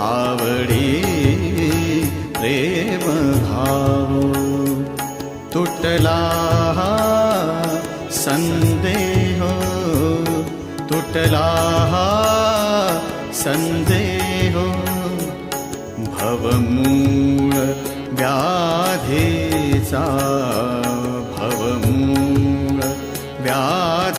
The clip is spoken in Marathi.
आवडी प्रेम भाव। तुटला हा संदेह तुटला हा संदेह। भवमूळ व्याधेचा